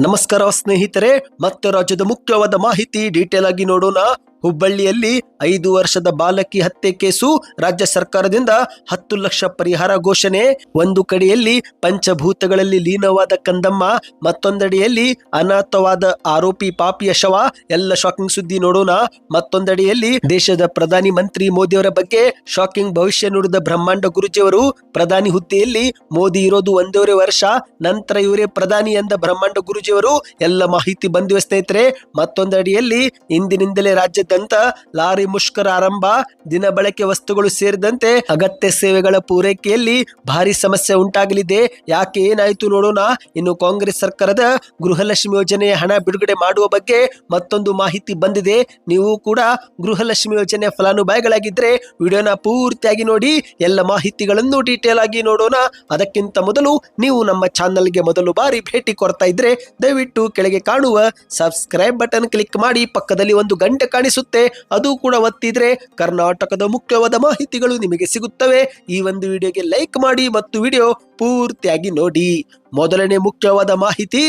ನಮಸ್ಕಾರ ಸ್ನೇಹಿತರೆ ಮತ್ತೆ ರಾಜ್ಯದ ಮುಖ್ಯವಾದ ಮಾಹಿತಿ ಡೀಟೇಲ್ ಆಗಿ ನೋಡೋಣ. ಹುಬ್ಬಳ್ಳಿಯಲ್ಲಿ ಐದು ವರ್ಷದ ಬಾಲಕಿ ಹತ್ಯೆ ಕೇಸು ರಾಜ್ಯ ಸರ್ಕಾರದಿಂದ ಹತ್ತು ಲಕ್ಷ ಪರಿಹಾರ ಘೋಷಣೆ. ಒಂದು ಕಡೆಯಲ್ಲಿ ಪಂಚಭೂತಗಳಲ್ಲಿ ಲೀನವಾದ ಕಂದಮ್ಮ, ಮತ್ತೊಂದೆಡೆಯಲ್ಲಿ ಅನಾಥವಾದ ಆರೋಪಿ ಪಾಪಿಯ ಶವ. ಎಲ್ಲ ಶಾಕಿಂಗ್ ಸುದ್ದಿ ನೋಡೋಣ. ಮತ್ತೊಂದೆಡೆಯಲ್ಲಿ ದೇಶದ ಪ್ರಧಾನಿ ಮಂತ್ರಿ ಮೋದಿಯವರ ಬಗ್ಗೆ ಶಾಕಿಂಗ್ ಭವಿಷ್ಯ ನುಡಿದ ಬ್ರಹ್ಮಾಂಡ ಗುರುಜಿಯವರು ಪ್ರಧಾನಿ ಹುದ್ದೆಯಲ್ಲಿ ಮೋದಿ ಇರೋದು ಒಂದೂವರೆ ವರ್ಷ, ನಂತರ ಇವರೇ ಪ್ರಧಾನಿ ಎಂದ ಬ್ರಹ್ಮಾಂಡ ಗುರುಜಿಯವರು. ಎಲ್ಲ ಮಾಹಿತಿ ಬಂದಿವೆ ಸ್ನೇಹಿತರೆ ಮತ್ತೊಂದಡಿಯಲ್ಲಿ ಇಂದಿನಿಂದಲೇ ರಾಜ್ಯದಂತ ಲಾರಿ ಮುಷ್ಕರ ಆರಂಭ, ದಿನ ಬಳಕೆ ವಸ್ತುಗಳು ಸೇರಿದಂತೆ ಅಗತ್ಯ ಸೇವೆಗಳ ಪೂರೈಕೆಯಲ್ಲಿ ಭಾರಿ ಸಮಸ್ಯೆ ಉಂಟಾಗಲಿದೆ. ಯಾಕೆ ಏನಾಯ್ತು ನೋಡೋಣ. ಇನ್ನು ಕಾಂಗ್ರೆಸ್ ಸರ್ಕಾರದ ಗೃಹಲಕ್ಷ್ಮಿ ಯೋಜನೆಯ ಹಣ ಬಿಡುಗಡೆ ಮಾಡುವ ಬಗ್ಗೆ ಮತ್ತೊಂದು ಮಾಹಿತಿ ಬಂದಿದೆ. ನೀವು ಕೂಡ ಗೃಹಲಕ್ಷ್ಮಿ ಯೋಜನೆಯ ಫಲಾನುಭವಿಗಳಾಗಿದ್ರೆ ವಿಡಿಯೋನ ಪೂರ್ತಿಯಾಗಿ ನೋಡಿ, ಎಲ್ಲ ಮಾಹಿತಿಗಳನ್ನು ಡೀಟೇಲ್ ಆಗಿ ನೋಡೋಣ. ಅದಕ್ಕಿಂತ ಮೊದಲು ನೀವು ನಮ್ಮ ಚಾನಲ್ಗೆ ಮೊದಲು ಬಾರಿ ಭೇಟಿ ಕೊಡ್ತಾ ಇದ್ರೆ ದಯವಿಟ್ಟು ಕೆಳಗೆ ಕಾಣುವ ಸಬ್ಸ್ಕ್ರೈಬ್ ಬಟನ್ ಕ್ಲಿಕ್ ಮಾಡಿ, ಪಕ್ಕದಲ್ಲಿ ಒಂದು ಗಂಟೆ ಕಾಣಿಸುತ್ತೆ. ಅದು ಕೂಡ ಒತ್ತಿದ್ರೆ ಕರ್ನಾಟಕದ ಮುಖ್ಯವಾದ ಮಾಹಿತಿಗಳು ನಿಮಗೆ ಸಿಗುತ್ತವೆ. ಈ ಒಂದು ವಿಡಿಯೋಗೆ ಲೈಕ್ ಮಾಡಿ ಮತ್ತು ವಿಡಿಯೋ ಪೂರ್ತಿಯಾಗಿ ನೋಡಿ. ಮೊದಲನೇ ಮುಖ್ಯವಾದ ಮಾಹಿತಿ,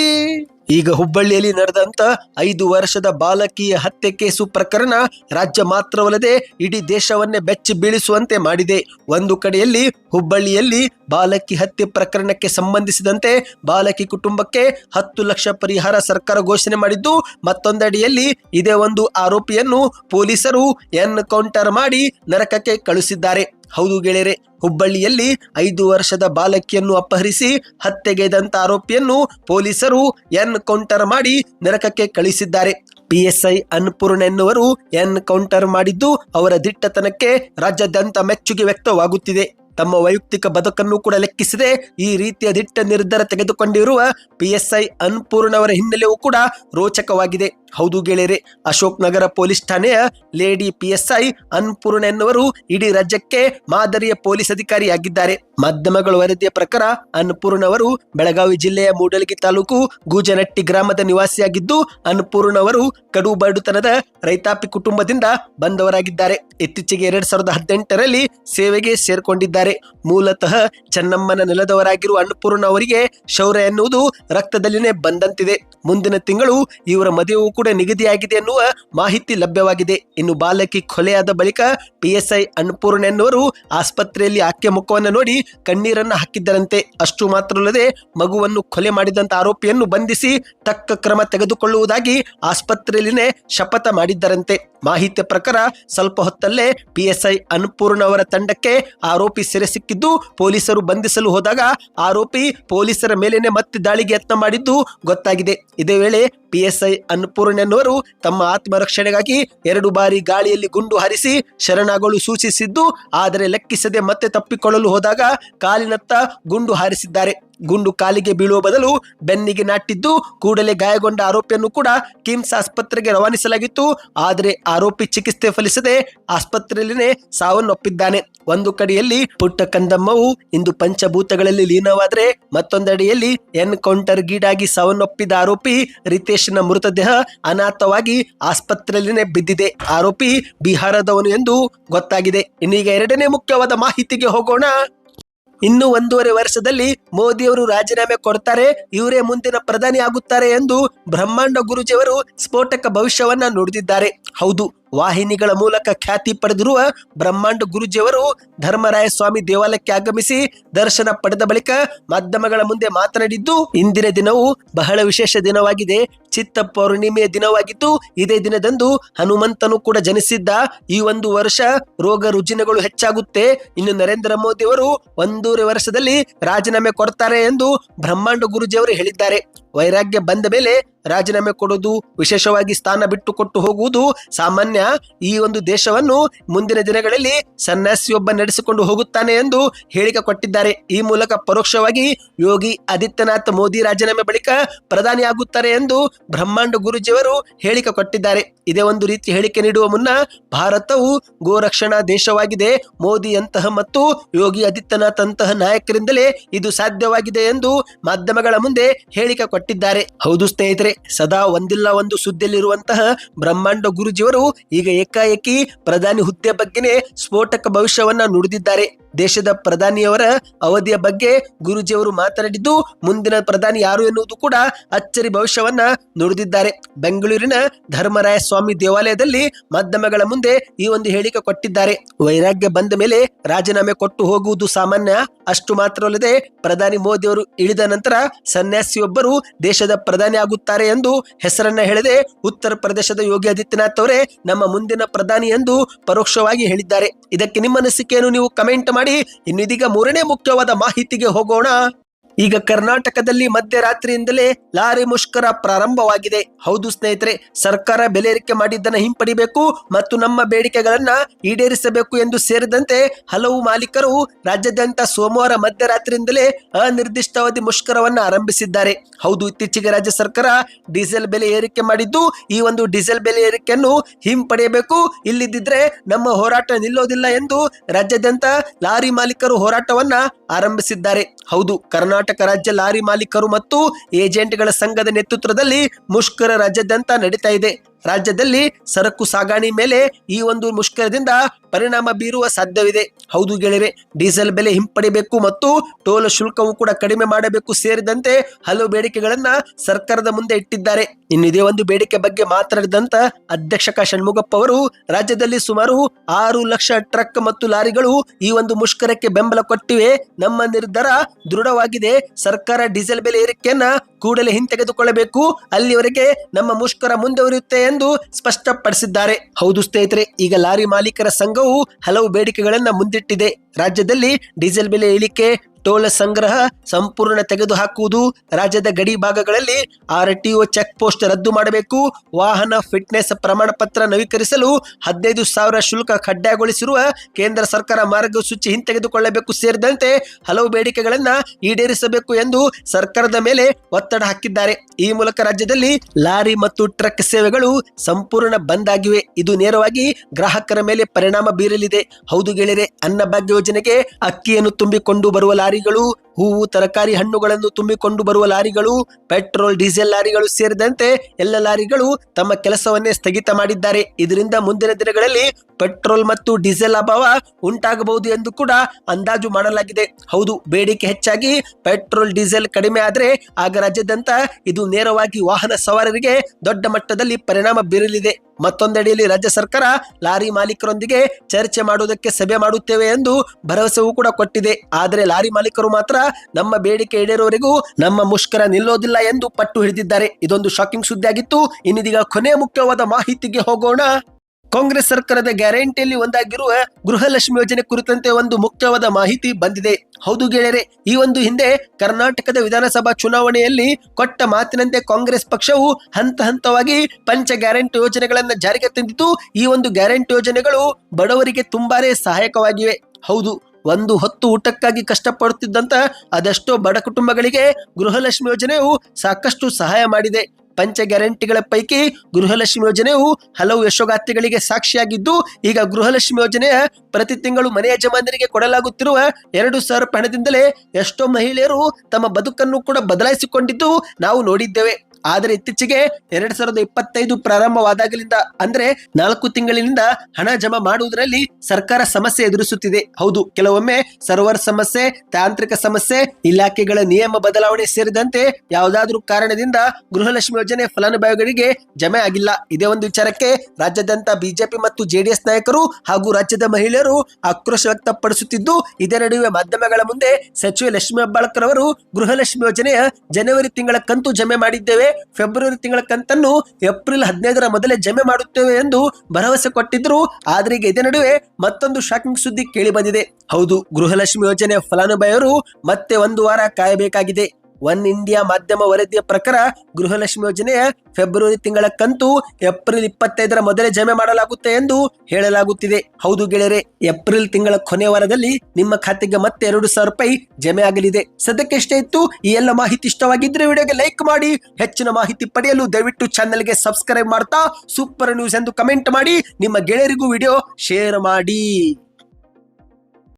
ಈಗ ಹುಬ್ಬಳ್ಳಿಯಲ್ಲಿ ನಡೆದಂತ ಐದು ವರ್ಷದ ಬಾಲಕಿಯ ಹತ್ಯೆ ಕೇಸು ಪ್ರಕರಣ ರಾಜ್ಯ ಮಾತ್ರವಲ್ಲದೆ ಇಡೀ ದೇಶವನ್ನೇ ಬೆಚ್ಚಿ ಬೀಳಿಸುವಂತೆ ಮಾಡಿದೆ. ಒಂದು ಕಡೆಯಲ್ಲಿ ಹುಬ್ಬಳ್ಳಿಯಲ್ಲಿ ಬಾಲಕಿ ಹತ್ಯೆ ಪ್ರಕರಣಕ್ಕೆ ಸಂಬಂಧಿಸಿದಂತೆ ಬಾಲಕಿ ಕುಟುಂಬಕ್ಕೆ ಹತ್ತು ಲಕ್ಷ ಪರಿಹಾರ ಸರ್ಕಾರ ಘೋಷಣೆ ಮಾಡಿದ್ದು, ಮತ್ತೊಂದಡಿಯಲ್ಲಿ ಇದೇ ಒಂದು ಆರೋಪಿಯನ್ನು ಪೊಲೀಸರು ಎನ್ಕೌಂಟರ್ ಮಾಡಿ ನರಕಕ್ಕೆ ಕಳುಹಿಸಿದ್ದಾರೆ. ಹೌದು ಗೆಳೆಯರೆ, ಹುಬ್ಬಳ್ಳಿಯಲ್ಲಿ ಐದು ವರ್ಷದ ಬಾಲಕಿಯನ್ನು ಅಪಹರಿಸಿ ಹತ್ಯೆಗೈದಂತ ಆರೋಪಿಯನ್ನು ಪೊಲೀಸರು ಎನ್ಕೌಂಟರ್ ಮಾಡಿ ನರಕಕ್ಕೆ ಕಳಿಸಿದ್ದಾರೆ. ಪಿಎಸ್ಐ ಅನ್ಪೂರ್ಣ ಎನ್ನುವರು ಎನ್ಕೌಂಟರ್ ಮಾಡಿದ್ದು ಅವರ ದಿಟ್ಟತನಕ್ಕೆ ರಾಜ್ಯಾದ್ಯಂತ ಮೆಚ್ಚುಗೆ ವ್ಯಕ್ತವಾಗುತ್ತಿದೆ. ತಮ್ಮ ವೈಯಕ್ತಿಕ ಬದುಕನ್ನು ಕೂಡ ಲೆಕ್ಕಿಸದೆ ಈ ರೀತಿಯ ದಿಟ್ಟ ನಿರ್ಧಾರ ತೆಗೆದುಕೊಂಡಿರುವ ಪಿಎಸ್ಐ ಅನ್ಪೂರ್ಣವರ ಹಿನ್ನೆಲೆಯೂ ಕೂಡ ರೋಚಕವಾಗಿದೆ. ಹೌದು ಗೆಳೆಯರೆ, ಅಶೋಕ್ ನಗರ ಪೊಲೀಸ್ ಠಾಣೆಯ ಲೇಡಿ ಪಿಎಸ್ಐ ಅನ್ಪೂರ್ಣ ಎನ್ನುವರು ಇಡೀ ರಾಜ್ಯಕ್ಕೆ ಮಾದರಿಯ ಪೊಲೀಸ್ ಅಧಿಕಾರಿಯಾಗಿದ್ದಾರೆ. ಮಾಧ್ಯಮಗಳ ವರದಿಯ ಪ್ರಕಾರ ಅನ್ನಪೂರ್ಣ ಅವರು ಬೆಳಗಾವಿ ಜಿಲ್ಲೆಯ ಮೂಡಲಗಿ ತಾಲೂಕು ಗೂಜನಟ್ಟಿ ಗ್ರಾಮದ ನಿವಾಸಿಯಾಗಿದ್ದು ಅನ್ಪೂರ್ಣ ಅವರು ಕಡು ಬಡುತನದ ರೈತಾಪಿ ಕುಟುಂಬದಿಂದ ಬಂದವರಾಗಿದ್ದಾರೆ. ಇತ್ತೀಚೆಗೆ ಎರಡ್ ಸಾವಿರದ ಹದಿನೆಂಟರಲ್ಲಿ ಸೇವೆಗೆ ಸೇರ್ಕೊಂಡಿದ್ದಾರೆ. ಮೂಲತಃ ಚೆನ್ನಮ್ಮನ ನೆಲದವರಾಗಿರುವ ಅನ್ಪೂರ್ಣ ಅವರಿಗೆ ಶೌರ್ಯ ಎನ್ನುವುದು ರಕ್ತದಲ್ಲಿನೇ ಬಂದಂತಿದೆ. ಮುಂದಿನ ತಿಂಗಳು ಇವರ ಮದುವೆಯೂ ಕೂಡ ನಿಗದಿಯಾಗಿದೆ ಎನ್ನುವ ಮಾಹಿತಿ ಲಭ್ಯವಾಗಿದೆ. ಇನ್ನು ಬಾಲಕಿ ಕೊಲೆಯಾದ ಬಳಿಕ ಪಿಎಸ್ಐ ಅನ್ನಪೂರ್ಣ ಎನ್ನುವರು ಆಸ್ಪತ್ರೆಯಲ್ಲಿ ಆಕೆ ಮುಖವನ್ನು ನೋಡಿ ಕಣ್ಣೀರನ್ನು ಹಾಕಿದ್ದರಂತೆ. ಅಷ್ಟು ಮಾತ್ರವಲ್ಲದೆ ಮಗುವನ್ನು ಕೊಲೆ ಮಾಡಿದಂತ ಆರೋಪಿಯನ್ನು ಬಂಧಿಸಿ ತಕ್ಕ ಕ್ರಮ ತೆಗೆದುಕೊಳ್ಳುವುದಾಗಿ ಆಸ್ಪತ್ರೆಯಲ್ಲಿನೇ ಶಪಥ ಮಾಡಿದ್ದರಂತೆ. ಮಾಹಿತಿ ಪ್ರಕಾರ ಸ್ವಲ್ಪ ಹೊತ್ತಲ್ಲೇ ಪಿಎಸ್ಐ ಅನ್ನಪೂರ್ಣ ಅವರ ತಂಡಕ್ಕೆ ಆರೋಪಿ ಸೆರೆ ಸಿಕ್ಕಿದ್ದು ಪೊಲೀಸರು ಬಂಧಿಸಲು ಹೋದಾಗ ಆರೋಪಿ ಪೊಲೀಸರ ಮೇಲೇನೆ ಮತ್ತೆ ದಾಳಿಗೆ ಯತ್ನ ಮಾಡಿದ್ದು ಗೊತ್ತಾಗಿದೆ. ಇದೇ ವೇಳೆ ಪಿಎಸ್ಐ ಅನ್ನಪೂರ್ಣೆನ್ನವರು ತಮ್ಮ ಆತ್ಮರಕ್ಷಣೆಗಾಗಿ ಎರಡು ಬಾರಿ ಗಾಳಿಯಲ್ಲಿ ಗುಂಡು ಹಾರಿಸಿ ಶರಣಾಗಲು ಸೂಚಿಸಿದ್ದು, ಆದರೆ ಲೆಕ್ಕಿಸದೆ ಮತ್ತೆ ತಪ್ಪಿಕೊಳ್ಳಲು ಹೋದಾಗ ಕಾಲಿನತ್ತ ಗುಂಡು ಹಾರಿಸಿದ್ದಾರೆ. ಗುಂಡು ಕಾಲಿಗೆ ಬೀಳುವ ಬದಲು ಬೆನ್ನಿಗೆ ನಾಟಿದ್ದು, ಕೂಡಲೇ ಗಾಯಗೊಂಡ ಆರೋಪಿಯನ್ನು ಕೂಡ ಕಿಮ್ಸ್ ಆಸ್ಪತ್ರೆಗೆ ರವಾನಿಸಲಾಗಿತ್ತು. ಆದರೆ ಆರೋಪಿ ಚಿಕಿತ್ಸೆ ಫಲಿಸದೆ ಆಸ್ಪತ್ರೆಯಲ್ಲಿನೇ ಸಾವನ್ನಪ್ಪಿದ್ದಾನೆ. ಒಂದು ಕಡೆಯಲ್ಲಿ ಪುಟ್ಟ ಕಂದಮ್ಮವು ಇಂದು ಪಂಚಭೂತಗಳಲ್ಲಿ ಲೀನವಾದರೆ, ಮತ್ತೊಂದೆಡೆಯಲ್ಲಿ ಎನ್ಕೌಂಟರ್ ಗೀಡಾಗಿ ಸಾವನ್ನಪ್ಪಿದ ಆರೋಪಿ ರಿತೇಶ್ನ ಮೃತದೇಹ ಅನಾಥವಾಗಿ ಆಸ್ಪತ್ರೆಯಲ್ಲಿನೇ ಬಿದ್ದಿದೆ. ಆರೋಪಿ ಬಿಹಾರದವನು ಎಂದು ಗೊತ್ತಾಗಿದೆ. ಇನ್ನೀಗ ಎರಡನೇ ಮುಖ್ಯವಾದ ಮಾಹಿತಿಗೆ ಹೋಗೋಣ. ಇನ್ನು ಒಂದೂವರೆ ವರ್ಷದಲ್ಲಿ ಮೋದಿಯವರು ರಾಜೀನಾಮೆ ಕೊಡ್ತಾರೆ, ಇವರೇ ಮುಂದಿನ ಪ್ರಧಾನಿ ಆಗುತ್ತಾರೆ ಎಂದು ಬ್ರಹ್ಮಾಂಡ ಗುರುಜಿಯವರು ಸ್ಫೋಟಕ ಭವಿಷ್ಯವನ್ನ ನುಡಿದಿದ್ದಾರೆ. ಹೌದು. ವಾಹಿನಿಗಳ ಮೂಲಕ ಖ್ಯಾತಿ ಪಡೆದಿರುವ ಬ್ರಹ್ಮಾಂಡ ಗುರುಜಿಯವರು ಧರ್ಮರಾಯ ಸ್ವಾಮಿ ದೇವಾಲಯಕ್ಕೆ ಆಗಮಿಸಿ ದರ್ಶನ ಪಡೆದ ಬಳಿಕ ಮಾಧ್ಯಮಗಳ ಮುಂದೆ ಮಾತನಾಡಿದ್ದು, ಇಂದಿನ ದಿನವು ಬಹಳ ವಿಶೇಷ ದಿನವಾಗಿದೆ. ಚಿತ್ತ ಪೌರ್ಣಿಮೆಯ ದಿನವಾಗಿದ್ದು, ಇದೇ ದಿನದಂದು ಹನುಮಂತನು ಕೂಡ ಜನಿಸಿದ್ದ ಈ ಒಂದು ವರ್ಷ ರೋಗ ರುಜಿನಗಳು ಹೆಚ್ಚಾಗುತ್ತೆ. ಇನ್ನು ನರೇಂದ್ರ ಮೋದಿ ಅವರು ಒಂದೂವರೆ ವರ್ಷದಲ್ಲಿ ರಾಜೀನಾಮೆ ಕೊಡ್ತಾರೆ ಎಂದು ಬ್ರಹ್ಮಾಂಡ ಗುರುಜಿಯವರು ಹೇಳಿದ್ದಾರೆ. ವೈರಾಗ್ಯ ಬಂದ ಮೇಲೆ ರಾಜೀನಾಮೆ ಕೊಡುವುದು ವಿಶೇಷವಾಗಿ ಸ್ಥಾನ ಬಿಟ್ಟು ಕೊಟ್ಟು ಹೋಗುವುದು ಸಾಮಾನ್ಯ ಈ ಒಂದು ದೇಶವನ್ನು ಮುಂದಿನ ದಿನಗಳಲ್ಲಿ ಸನ್ಯಾಸಿಯೊಬ್ಬ ನಡೆಸಿಕೊಂಡು ಹೋಗುತ್ತಾನೆ ಎಂದು ಹೇಳಿಕೆ ಕೊಟ್ಟಿದ್ದಾರೆ. ಈ ಮೂಲಕ ಪರೋಕ್ಷವಾಗಿ ಯೋಗಿ ಆದಿತ್ಯನಾಥ್ ಮೋದಿ ರಾಜೀನಾಮೆ ಬಳಿಕ ಪ್ರಧಾನಿ ಆಗುತ್ತಾರೆ ಎಂದು ಬ್ರಹ್ಮಾಂಡ ಗುರುಜಿಯವರು ಹೇಳಿಕೆ ಕೊಟ್ಟಿದ್ದಾರೆ. ಇದೇ ಒಂದು ರೀತಿ ಹೇಳಿಕೆ ನೀಡುವ ಮುನ್ನ ಭಾರತವು ಗೋರಕ್ಷಣಾ ದೇಶವಾಗಿದೆ. ಮೋದಿ ಅಂತಹ ಮತ್ತು ಯೋಗಿ ಆದಿತ್ಯನಾಥ್ ಅಂತಹ ನಾಯಕರಿಂದಲೇ ಇದು ಸಾಧ್ಯವಾಗಿದೆ ಎಂದು ಮಾಧ್ಯಮಗಳ ಮುಂದೆ ಹೇಳಿಕೆ ಕೊಟ್ಟಿದ್ದಾರೆ ಹೌದು ಸ್ನೇಹಿತರೆ, ಸದಾ ಒಂದಿಲ್ಲ ಒಂದು ಸುದ್ದಿಯಲ್ಲಿರುವಂತಹ ಬ್ರಹ್ಮಾಂಡ ಗುರುಜಿಯವರು ಈಗ ಏಕಾಏಕಿ ಪ್ರಧಾನಿ ಹುದ್ದೆ ಬಗ್ಗೆನೇ ಸ್ಫೋಟಕ ಭವಿಷ್ಯವನ್ನ ನುಡಿದಿದ್ದಾರೆ. ದೇಶದ ಪ್ರಧಾನಿಯವರ ಅವಧಿಯ ಬಗ್ಗೆ ಗುರೂಜಿಯವರು ಮಾತನಾಡಿದ್ದು, ಮುಂದಿನ ಪ್ರಧಾನಿ ಯಾರು ಎನ್ನುವುದು ಕೂಡ ಅಚ್ಚರಿ ಭವಿಷ್ಯವನ್ನ ನುಡಿದಿದ್ದಾರೆ. ಬೆಂಗಳೂರಿನ ಧರ್ಮರಾಯ ಸ್ವಾಮಿ ದೇವಾಲಯದಲ್ಲಿ ಮಾಧ್ಯಮಗಳ ಮುಂದೆ ಈ ಒಂದು ಹೇಳಿಕೆ ಕೊಟ್ಟಿದ್ದಾರೆ. ವೈರಾಗ್ಯ ಬಂದ ಮೇಲೆ ರಾಜೀನಾಮೆ ಕೊಟ್ಟು ಹೋಗುವುದು ಸಾಮಾನ್ಯ, ಅಷ್ಟು ಮಾತ್ರವಲ್ಲದೆ ಪ್ರಧಾನಿ ಮೋದಿ ಅವರು ಇಳಿದ ನಂತರ ಸನ್ಯಾಸಿಯೊಬ್ಬರು ದೇಶದ ಪ್ರಧಾನಿ ಆಗುತ್ತಾರೆ ಎಂದು ಹೆಸರನ್ನ ಹೇಳದೆ ಉತ್ತರ ಪ್ರದೇಶದ ಯೋಗಿ ಆದಿತ್ಯನಾಥ್ ಅವರೇ ನಮ್ಮ ಮುಂದಿನ ಪ್ರಧಾನಿ ಎಂದು ಪರೋಕ್ಷವಾಗಿ ಹೇಳಿದ್ದಾರೆ. ಇದಕ್ಕೆ ನಿಮ್ಮ ಅನಿಸಿಕೆಯನ್ನು ನೀವು ಕಮೆಂಟ್ ಮಾಡಿ ಇನ್ನಿದೀಗ ಮೂರನೇ ಮುಖ್ಯವಾದ ಮಾಹಿತಿಗೆ ಹೋಗೋಣ. ಈಗ ಕರ್ನಾಟಕದಲ್ಲಿ ಮಧ್ಯರಾತ್ರಿಯಿಂದಲೇ ಲಾರಿ ಮುಷ್ಕರ ಪ್ರಾರಂಭವಾಗಿದೆ. ಹೌದು ಸ್ನೇಹಿತರೆ, ಸರ್ಕಾರ ಬೆಲೆ ಏರಿಕೆ ಮಾಡಿದ್ದನ್ನ ಹಿಂಪಡಿಬೇಕು ಮತ್ತು ನಮ್ಮ ಬೇಡಿಕೆಗಳನ್ನ ಈಡೇರಿಸಬೇಕು ಎಂದು ಸೇರಿದಂತೆ ಹಲವು ಮಾಲೀಕರು ರಾಜ್ಯಾದ್ಯಂತ ಸೋಮವಾರ ಮಧ್ಯರಾತ್ರಿಯಿಂದಲೇ ಅನಿರ್ದಿಷ್ಟಾವಧಿ ಮುಷ್ಕರವನ್ನ ಆರಂಭಿಸಿದ್ದಾರೆ. ಹೌದು, ಇತ್ತೀಚೆಗೆ ರಾಜ್ಯ ಸರ್ಕಾರ ಡೀಸೆಲ್ ಬೆಲೆ ಏರಿಕೆ ಮಾಡಿದ್ದು, ಈ ಒಂದು ಡೀಸೆಲ್ ಬೆಲೆ ಏರಿಕೆಯನ್ನು ಹಿಂಪಡೆಯಬೇಕು. ಇಲ್ಲಿದ್ದಿದ್ರೆ ನಮ್ಮ ಹೋರಾಟ ನಿಲ್ಲೋದಿಲ್ಲ ಎಂದು ರಾಜ್ಯಾದ್ಯಂತ ಲಾರಿ ಮಾಲೀಕರು ಹೋರಾಟವನ್ನ ಆರಂಭಿಸಿದ್ದಾರೆ. ಹೌದು, ಕರ್ನಾಟಕ ರಾಜ್ಯ ಲಾರಿ ಮಾಲೀಕರು ಮತ್ತು ಏಜೆಂಟ್ಗಳ ಸಂಘದ ನೇತೃತ್ವದಲ್ಲಿ ಮುಷ್ಕರ ರಾಜ್ಯಾದ್ಯಂತ ನಡೀತಾ ಇದೆ. ರಾಜ್ಯದಲ್ಲಿ ಸರಕು ಸಾಗಾಣಿ ಮೇಲೆ ಈ ಒಂದು ಮುಷ್ಕರದಿಂದ ಪರಿಣಾಮ ಬೀರುವ ಸಾಧ್ಯವಿದೆ. ಹೌದು ಗೆಳೆಯರೆ, ಡೀಸೆಲ್ ಬೆಲೆ ಹಿಂಪಡಿಬೇಕು ಮತ್ತು ಟೋಲ್ ಶುಲ್ಕವು ಕೂಡ ಕಡಿಮೆ ಮಾಡಬೇಕು ಸೇರಿದಂತೆ ಹಲವು ಬೇಡಿಕೆಗಳನ್ನ ಸರ್ಕಾರದ ಮುಂದೆ ಇಟ್ಟಿದ್ದಾರೆ. ಇನ್ನು ಇದೇ ಒಂದು ಬೇಡಿಕೆ ಬಗ್ಗೆ ಮಾತನಾಡಿದಂತ ಅಧ್ಯಕ್ಷಕ ಷಣ್ಮುಗಪ್ಪ ಅವರು, ರಾಜ್ಯದಲ್ಲಿ ಸುಮಾರು ಆರು ಲಕ್ಷ ಟ್ರಕ್ ಮತ್ತು ಲಾರಿಗಳು ಈ ಒಂದು ಮುಷ್ಕರಕ್ಕೆ ಬೆಂಬಲ ಕೊಟ್ಟಿವೆ. ನಮ್ಮ ನಿರ್ಧಾರ ದೃಢವಾಗಿದೆ. ಸರ್ಕಾರ ಡೀಸೆಲ್ ಬೆಲೆ ಏರಿಕೆಯನ್ನ ಕೂಡಲೇ ಹಿಂತೆಗೆದುಕೊಳ್ಳಬೇಕು. ಅಲ್ಲಿವರೆಗೆ ನಮ್ಮ ಮುಷ್ಕರ ಮುಂದುವರಿಯುತ್ತೆ ಎಂದು ಸ್ಪಷ್ಟಪಡಿಸಿದ್ದಾರೆ. ಹೌದು ಸ್ನೇಹಿತರೆ, ಈಗ ಲಾರಿ ಮಾಲೀಕರ ಸಂಘವು ಹಲವು ಬೇಡಿಕೆಗಳನ್ನ ಮುಂದಿಟ್ಟಿದೆ. ರಾಜ್ಯದಲ್ಲಿ ಡೀಸೆಲ್ ಬೆಲೆ ಇಳಿಕೆ ಟೋಲ್ ಸಂಗ್ರಹ ಸಂಪೂರ್ಣ ತೆಗೆದುಹಾಕುವುದು ರಾಜ್ಯದ ಗಡಿ ಭಾಗಗಳಲ್ಲಿ ಆರ್ಟಿಒ ಚೆಕ್ ಪೋಸ್ಟ್ ರದ್ದು ಮಾಡಬೇಕು. ವಾಹನ ಫಿಟ್ನೆಸ್ ಪ್ರಮಾಣ ಪತ್ರ ನವೀಕರಿಸಲು ಹದಿನೈದು ಸಾವಿರ ಶುಲ್ಕ ಕಡ್ಡಾಯಗೊಳಿಸಿರುವ ಕೇಂದ್ರ ಸರ್ಕಾರ ಮಾರ್ಗಸೂಚಿ ಹಿಂತೆಗೆದುಕೊಳ್ಳಬೇಕು ಸೇರಿದಂತೆ ಹಲವು ಬೇಡಿಕೆಗಳನ್ನ ಈಡೇರಿಸಬೇಕು ಎಂದು ಸರ್ಕಾರದ ಮೇಲೆ ಒತ್ತಡ ಹಾಕಿದ್ದಾರೆ. ಈ ಮೂಲಕ ರಾಜ್ಯದಲ್ಲಿ ಲಾರಿ ಮತ್ತು ಟ್ರಕ್ ಸೇವೆಗಳು ಸಂಪೂರ್ಣ ಬಂದ್ ಆಗಿವೆ. ಇದು ನೇರವಾಗಿ ಗ್ರಾಹಕರ ಮೇಲೆ ಪರಿಣಾಮ ಬೀರಲಿದೆ. ಹೌದು ಗೆಳೆಯರೆ ಅನ್ನಭಾಗ್ಯ ಯೋಜನೆಗೆ ಅಕ್ಕಿಯನ್ನು ತುಂಬಿಕೊಂಡು ಬರುವ ಲಾರಿಗಳು ಹೂವು, ತರಕಾರಿ ಹಣ್ಣುಗಳನ್ನು ತುಂಬಿಕೊಂಡು ಬರುವ ಲಾರಿಗಳು, ಪೆಟ್ರೋಲ್, ಡೀಸೆಲ್ ಲಾರಿಗಳು ಸೇರಿದಂತೆ ಎಲ್ಲ ಲಾರಿಗಳು ತಮ್ಮ ಕೆಲಸವನ್ನೇ ಸ್ಥಗಿತ ಮಾಡಿದ್ದಾರೆ. ಇದರಿಂದ ಮುಂದಿನ ದಿನಗಳಲ್ಲಿ ಪೆಟ್ರೋಲ್ ಮತ್ತು ಡೀಸೆಲ್ ಅಭಾವ ಉಂಟಾಗಬಹುದು ಎಂದು ಕೂಡ ಅಂದಾಜು ಮಾಡಲಾಗಿದೆ. ಹೌದು, ಬೇಡಿಕೆ ಹೆಚ್ಚಾಗಿ ಪೆಟ್ರೋಲ್, ಡೀಸೆಲ್ ಕಡಿಮೆ ಆದರೆ ಆಗ ರಾಜ್ಯದಂತ ಇದು ನೇರವಾಗಿ ವಾಹನ ಸವಾರರಿಗೆ ದೊಡ್ಡ ಮಟ್ಟದಲ್ಲಿ ಪರಿಣಾಮ ಬೀರಲಿದೆ. ಮತ್ತೊಂದೆಡೆಯಲ್ಲಿ ರಾಜ್ಯ ಸರ್ಕಾರ ಲಾರಿ ಮಾಲೀಕರೊಂದಿಗೆ ಚರ್ಚೆ ಮಾಡುವುದಕ್ಕೆ ಸಭೆ ಮಾಡುತ್ತೇವೆ ಎಂದು ಭರವಸೆಯೂ ಕೂಡ ಕೊಟ್ಟಿದೆ. ಆದರೆ ಲಾರಿ ಮಾಲೀಕರು ಮಾತ್ರ ನಮ್ಮ ಬೇಡಿಕೆ ಈಡೇರುವವರೆಗೂ ನಮ್ಮ ಮುಷ್ಕರ ನಿಲ್ಲೋದಿಲ್ಲ ಎಂದು ಪಟ್ಟು ಹಿಡಿದಿದ್ದಾರೆ. ಇದೊಂದು ಶಾಕಿಂಗ್ ಸುದ್ದಿ ಆಗಿತ್ತು ಇನ್ನಿದೀಗ ಕೊನೆ ಮುಖ್ಯವಾದ ಮಾಹಿತಿಗೆ ಹೋಗೋಣ. ಕಾಂಗ್ರೆಸ್ ಸರ್ಕಾರದ ಗ್ಯಾರಂಟಿಯಲ್ಲಿ ಒಂದಾಗಿರುವ ಗೃಹಲಕ್ಷ್ಮಿ ಯೋಜನೆ ಕುರಿತಂತೆ ಒಂದು ಮುಖ್ಯವಾದ ಮಾಹಿತಿ ಬಂದಿದೆ. ಹೌದು ಗೆಳೆಯರೆ, ಈ ಒಂದು ಹಿಂದೆ ಕರ್ನಾಟಕದ ವಿಧಾನಸಭಾ ಚುನಾವಣೆಯಲ್ಲಿ ಕೊಟ್ಟ ಮಾತಿನಂತೆ ಕಾಂಗ್ರೆಸ್ ಪಕ್ಷವು ಹಂತ ಹಂತವಾಗಿ ಪಂಚ ಗ್ಯಾರಂಟಿ ಯೋಜನೆಗಳನ್ನ ಜಾರಿಗೆ ತಂದಿತು ಈ ಒಂದು ಗ್ಯಾರಂಟಿ ಯೋಜನೆಗಳು ಬಡವರಿಗೆ ತುಂಬಾನೇ ಸಹಾಯಕವಾಗಿವೆ. ಹೌದು ಒಂದು ಹೊತ್ತು ಊಟಕ್ಕಾಗಿ ಕಷ್ಟಪಡುತ್ತಿದ್ದಂತ ಅದೆಷ್ಟೋ ಬಡ ಕುಟುಂಬಗಳಿಗೆ ಗೃಹಲಕ್ಷ್ಮಿ ಯೋಜನೆಯು ಸಾಕಷ್ಟು ಸಹಾಯ ಮಾಡಿದೆ. ಪಂಚ ಗ್ಯಾರಂಟಿಗಳ ಪೈಕಿ ಗೃಹಲಕ್ಷ್ಮಿ ಯೋಜನೆಯು ಹಲವು ಯಶೋಗಾತ್ರಿಗಳಿಗೆ ಸಾಕ್ಷಿಯಾಗಿದ್ದು, ಈಗ ಗೃಹಲಕ್ಷ್ಮಿ ಯೋಜನೆಯ ಪ್ರತಿ ತಿಂಗಳು ಮನೆ ಯಜಮಾನರಿಗೆ ಕೊಡಲಾಗುತ್ತಿರುವ ಎರಡು ಸಾವಿರ ಹಣದಿಂದಲೇ ಎಷ್ಟೋ ಮಹಿಳೆಯರು ತಮ್ಮ ಬದುಕನ್ನು ಕೂಡ ಬದಲಾಯಿಸಿಕೊಂಡಿದ್ದು ನಾವು ನೋಡಿದ್ದೇವೆ. ಆದರೆ ಇತ್ತೀಚೆಗೆ ಎರಡ್ ಸಾವಿರದ ಇಪ್ಪತ್ತೈದು ಪ್ರಾರಂಭವಾದಾಗಲಿಂದ, ಅಂದ್ರೆ ನಾಲ್ಕು ತಿಂಗಳಿನಿಂದ ಹಣ ಜಮಾ ಮಾಡುವುದರಲ್ಲಿ ಸರ್ಕಾರ ಸಮಸ್ಯೆ ಎದುರಿಸುತ್ತಿದೆ. ಹೌದು, ಕೆಲವೊಮ್ಮೆ ಸರ್ವರ್ ಸಮಸ್ಯೆ, ತಾಂತ್ರಿಕ ಸಮಸ್ಯೆ, ಇಲಾಖೆಗಳ ನಿಯಮ ಬದಲಾವಣೆ ಸೇರಿದಂತೆ ಯಾವುದಾದ್ರೂ ಕಾರಣದಿಂದ ಗೃಹಲಕ್ಷ್ಮಿ ಯೋಜನೆ ಫಲಾನುಭವಿಗಳಿಗೆ ಜಮೆ ಆಗಿಲ್ಲ. ಇದೇ ಒಂದು ವಿಚಾರಕ್ಕೆ ರಾಜ್ಯಾದ್ಯಂತ ಬಿಜೆಪಿ ಮತ್ತು ಜೆಡಿಎಸ್ ನಾಯಕರು ಹಾಗೂ ರಾಜ್ಯದ ಮಹಿಳೆಯರು ಆಕ್ರೋಶ ವ್ಯಕ್ತಪಡಿಸುತ್ತಿದ್ದು, ಇದೇ ನಡುವೆ ಮಾಧ್ಯಮಗಳ ಮುಂದೆ ಸಚಿವ ಲಕ್ಷ್ಮೀ ಹೆಬ್ಬಾಳ್ಕರ್ ಅವರು ಗೃಹಲಕ್ಷ್ಮಿ ಯೋಜನೆಯ ಜನವರಿ ತಿಂಗಳ ಕಂತು ಜಮೆ ಮಾಡಿದ್ದೇವೆ. ಫೆಬ್ರವರಿ ತಿಂಗಳ ಕಂತನ್ನು ಏಪ್ರಿಲ್ ಹದಿನೈದರ ಮೊದಲೇ ಜಮೆ ಮಾಡುತ್ತೇವೆ ಎಂದು ಭರವಸೆ ಕೊಟ್ಟಿದ್ರು. ಆದ್ರೆ ಈಗ ಇದೇ ನಡುವೆ ಮತ್ತೊಂದು ಶಾಕಿಂಗ್ ಸುದ್ದಿ ಕೇಳಿ ಬಂದಿದೆ. ಹೌದು, ಗೃಹಲಕ್ಷ್ಮಿ ಯೋಜನೆ ಫಲಾನುಭವಿಯರು ಮತ್ತೆ ಒಂದು ವಾರ ಕಾಯಬೇಕಾಗಿದೆ. ಒನ್ ಇಂಡಿಯಾ ಮಾಧ್ಯಮ ವರದಿಯ ಪ್ರಕಾರ ಗೃಹಲಕ್ಷ್ಮಿ ಯೋಜನೆ ಫೆಬ್ರವರಿ ತಿಂಗಳ ಕಂತು ಏಪ್ರಿಲ್ ಇಪ್ಪತ್ತೈದರ ಮೊದಲೇ ಜಮೆ ಮಾಡಲಾಗುತ್ತೆ ಎಂದು ಹೇಳಲಾಗುತ್ತಿದೆ. ಹೌದು ಗೆಳೆಯರೆ ಏಪ್ರಿಲ್ ತಿಂಗಳ ಕೊನೆ ವಾರದಲ್ಲಿ ನಿಮ್ಮ ಖಾತೆಗೆ ಮತ್ತೆ ಎರಡು ಸಾವಿರ ರೂಪಾಯಿ ಜಮೆ ಆಗಲಿದೆ. ಸದ್ಯಕ್ಕೆ ಎಷ್ಟೇ ಇತ್ತು, ಈ ಎಲ್ಲ ಮಾಹಿತಿ ಇಷ್ಟವಾಗಿದ್ರೆ ವಿಡಿಯೋಗೆ ಲೈಕ್ ಮಾಡಿ, ಹೆಚ್ಚಿನ ಮಾಹಿತಿ ಪಡೆಯಲು ದಯವಿಟ್ಟು ಚಾನೆಲ್ಗೆ ಸಬ್ಸ್ಕ್ರೈಬ್ ಮಾಡ್ತಾ, ಸೂಪರ್ ನ್ಯೂಸ್ ಎಂದು ಕಮೆಂಟ್ ಮಾಡಿ, ನಿಮ್ಮ ಗೆಳೆಯರಿಗೂ ವಿಡಿಯೋ ಶೇರ್ ಮಾಡಿ.